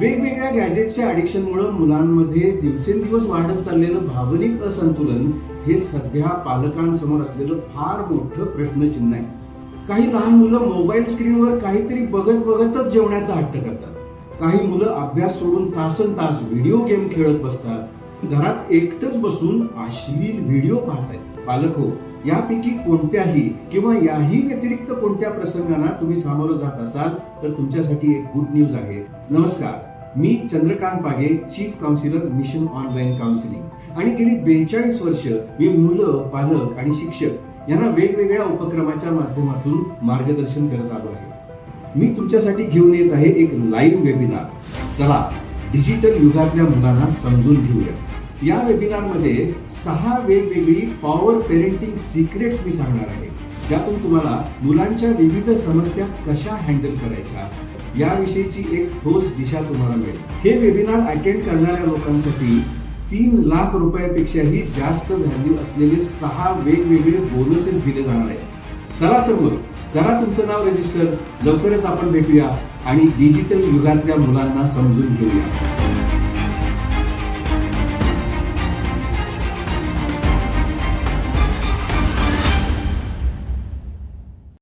वेगवेगळ्या गॅजेटच्या ॲडिक्शनमुळे मुलांमध्ये दिवसेंदिवस वाढत चाललेलं भावनिक असंतुलन हे सध्या पालकांसमोर असलेलं फार मोठं प्रश्नचिन्ह आहे. काही लहान मुलं मोबाईल स्क्रीनवर काहीतरी बघत बघतच जेवण्याचा हट्ट करतात. काही मुलं अभ्यास सोडून तासन तास व्हिडिओ गेम खेळत बसतात. घरात एकटच बसून अश्लील व्हिडिओ पाहत आहेत पालक हो यापैकी कोणत्याही किंवा याही व्यतिरिक्त कोणत्या प्रसंगांना तुम्ही सामोरं जात असाल तर तुमच्यासाठी एक गुड न्यूज आहे. नमस्कार. मी Chandrakant Page chief counsellor mission online counselling आणि गेली बेचाळीस वर्ष मी मुलं पालक आणि शिक्षक यांना वेगवेगळ्या उपक्रमाच्या माध्यमातून मार्गदर्शन करत आलो आहे. मी तुमच्यासाठी घेऊन येत आहे एक लाईव्ह वेबिनार चला डिजिटल युगातल्या मुलांना समजून घेऊया. या वेबिनारमध्ये सहा वेगवेगळी पॉवर पेरेंटिंग सिक्रेट्स मी सांगणार आहे. त्यातून तुम्हाला मुलांच्या विविध समस्या कशा हँडल करायच्या याविषयीची एक ठोस दिशा तुम्हाला मिळेल. हे वेबिनार अटेंड करणाऱ्या लोकांसाठी तीन लाख रुपयापेक्षाही जास्त व्हॅल्यू असलेले सहा वेगवेगळे बोनसेस दिले जाणार आहेत. चला तर मग करा तुमचं नाव रजिस्टर लवकरच आपण भेटूया आणि डिजिटल युगातल्या मुलांना समजून घेऊया.